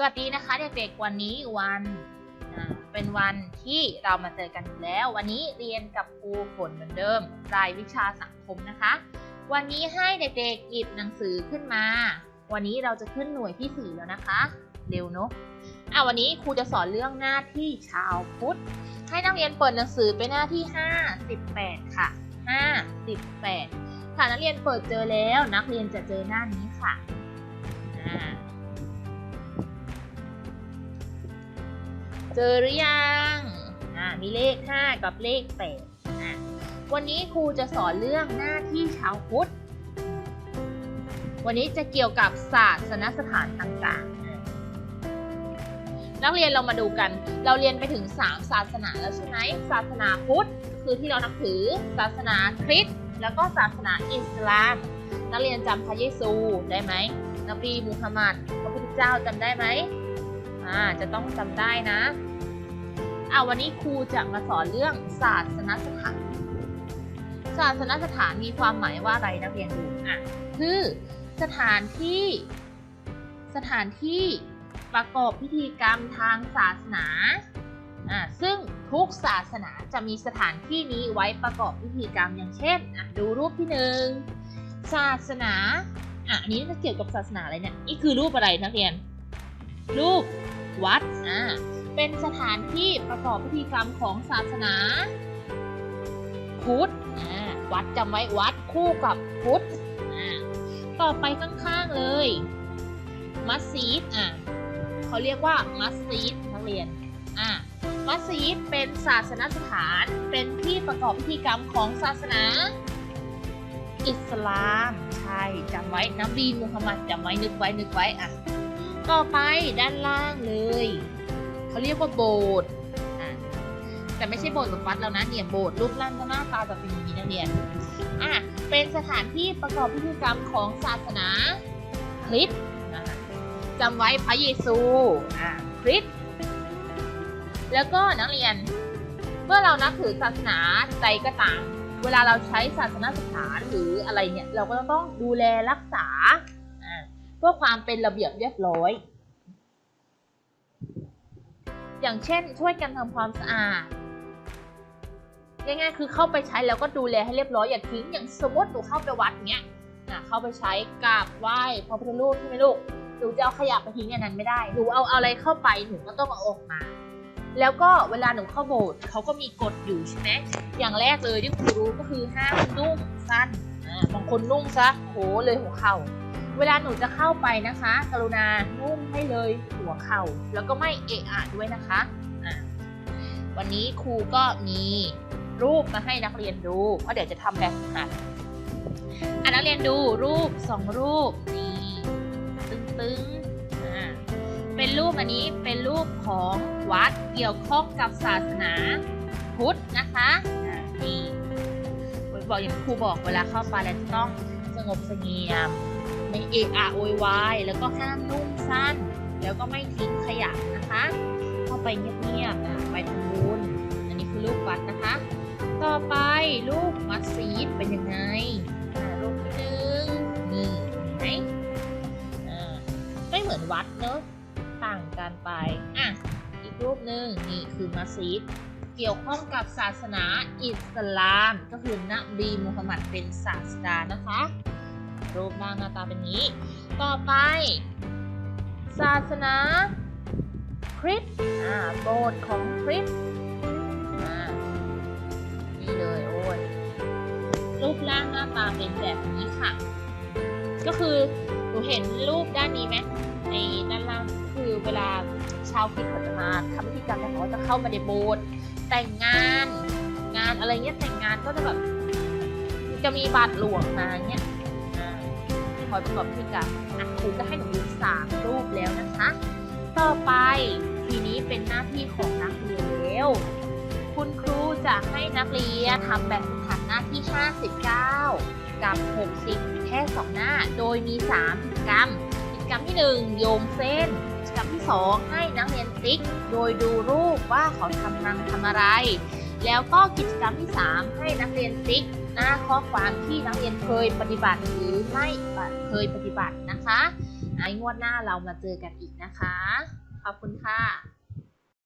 สวัสดีนะคะเด็กๆวันนี้วันเป็นวันที่เรามาเจอกันอีกแล้ว วันนี้เรียนกับครูฝนเหมือนเดิม รายวิชาสังคมนะคะ วันนี้ให้เด็กๆหยิบหนังสือขึ้นมา วันนี้เราจะขึ้นหน่วยที่สี่แล้วนะคะ เร็วเนอะอะวันนี้ครูจะสอนเรื่องหน้าที่ชาวพุทธ ให้นักเรียนเปิดหนังสือไปหน้าที่58ค่ะ58ค่ะนักเรียนเปิดเจอแล้ว นักเรียนจะเจอหน้านี้ค่ะอ่า เจอหรือยังอ่ามีเลข 5 กับเลข8อะวันนี้ครูจะสอนเรื่องหน้าที่ชาวพุทธ วันนี้จะเกี่ยวกับศาสนสถานต่างๆ นักเรียนเรามาดูกัน เราเรียนไปถึง 3 ศาสนาแล้วใช่ไหมศาสนาพุทธคือที่เรานับถือ ศาสนาคริสต์ แล้วก็ศาสนาอิสลาม นักเรียนจำพระเยซูได้ไหมนบีมูฮัมหมัดพระพุทธเจ้าจำได้ไหมอ่าจะต้องจำได้นะ อ่าวันนี้ครูจะมาสอนเรื่องศาสนสถาน ศาสนสถานมีความหมายว่าอะไรนักเรียนดูอะคือสถานที่ สถานที่ประกอบพิธีกรรมทางศาสนาอ่าซึ่งทุกศาสนาจะมีสถานที่นี้ไว้ประกอบพิธีกรรมอย่างเช่นอะดูรูปที่หนึ่งศาสนาอะอันนี้จะเกี่ยวกับศาสนาอะไรเนี่ยนี่คือรูปอะไรนักเรียน รูปวัดอ่า เป็นสถานที่ประกอบพิธีกรรมของศาสนาพุทธวัดจำไว้วัดคู่กับพุทธต่อไปข้างๆเลย มัสยิดอ่าเขาเรียกว่ามัสยิดนักเรียนอ่ามัสยิดเป็นศาสนสถานเป็นที่ประกอบพิธีกรรมของศาสนา อิสลามใช่จำไว้นบีมูฮัมหมัดจำไว้นึกไว้นึกไว้อะต่อไปด้านล่างเลย เขาเรียกว่าโบสถ์แต่ไม่ใช่โบสถ์แบบวัดแล้วนะเนี่ยโบสถ์รูปร่างหน้าตาจะเป็นอย่างนี้นักเรียนอะเป็นสถานที่ประกอบพิธีกรรมของศาสนาคริสต์จำไว้พระเยซูอะคริสต์แล้วก็นักเรียน เมื่อเรานับถือศาสนาใดก็ตามเวลาเราใช้ศาสนสถานหรืออะไรเนี่ย เราก็ต้องดูแลรักษาเพื่อความเป็นระเบียบเรียบร้อย อย่างเช่น ช่วยกันทำความสะอาดง่ายๆคือเข้าไปใช้แล้วก็ดูแลให้เรียบร้อยอย่าทิ้งอย่างสมมติหนูเข้าไปวัดเนี้ยอะเข้าไปใช้กราบไหว้พระพุทธรูปใช่ไหมลูกหนูจะเอาขยะไปทิ้งอย่างนั้นไม่ได้หนูเอาอะไรเข้าไปหนูก็ต้องเอาออกมา แล้วก็เวลาหนูเข้าโบสถ์เขาก็มีกฎอยู่ใช่ไหมอย่างแรกเลยที่ครูรู้ก็คือห้ามนุ่งสั้นบางคนนุ่งซะโหเลยหัวเข่า เวลาหนูจะเข้าไปนะคะ กรุณานุ่มให้เลยหัวเข่า แล้วก็ไม่เอะอะด้วยนะคะะวันนี้ครูก็มีรูปมาให้นักเรียนดู เพราะเดี๋ยวจะทำแบบหัดอะนักเรียนดูรูปสองรูปนี่ตึงๆอ่าเป็นรูปอันนี้เป็นรูปของวัดเกี่ยวข้องกับศาสนาพุทธนะคะอะนี่บอกอย่างครูบอกเวลาเข้าไปแล้วจะต้องสงบเสงี่ยม ไม่เอะอะโวยวายแล้วก็ห้ามนุ่งสั้น แล้วก็ไม่ทิ้งขยะนะคะ เข้าไปเงียบๆไปทำบุญอันนี้คือรูปวัดนะคะ ต่อไปรูปมัสยิดเป็นยังไงอ่ารูปที่หนึ่งนี่เห็นไหมอ่าไม่เหมือนวัดเนอะต่างกันไปอะอีกรูปหนึ่งนี่คือมัสยิดเกี่ยวข้องกับศาสนาอิสลาม ก็คือ นบีมูฮัมหมัดเป็นศาสดานะคะ รูปร่างหน้าตาเป็นนี้ ต่อไป ศาสนาคริสต์โบสถ์ของคริสต์นี่เลยโอ้ยรูปร่างหน้าตาเป็นแบบนี้ค่ะ ก็คือหนูเห็นรูปด้านนี้ไหมในด้านล่างคือเวลาชาวคริสต์เขาจะมาทำพิธีกรรมเนี่ยเขาจะเข้ามาในโบสถ์แต่งงานงานอะไรเงี้ยแต่งงานก็จะแบบจะมีบาทหลวงมาเงี้ย คอยประกอบพิธีกรรมอะครูก็ให้หนูสามรูปแล้วนะคะ ต่อไปทีนี้เป็นหน้าที่ของนักเรียนแล้ว คุณครูจะให้นักเรียนทำแบบฝึกหัดหน้าที่ 59 กับ 60 แค่ 2 หน้า โดยมี 3 กิจกรรม กิจกรรมที่ 1 โยงเส้น กิจกรรมที่ 2 ให้นักเรียนติ๊ก โดยดูรูปว่าเขาทำนังทำอะไร แล้วก็กิจกรรมที่ 3 ให้นักเรียนติ๊ก หน้าข้อความที่นักเรียนเคยปฏิบัติหรือไม่เคยปฏิบัตินะคะไอ้งวดหน้าเรามาเจอกันอีกนะคะ ขอบคุณค่ะ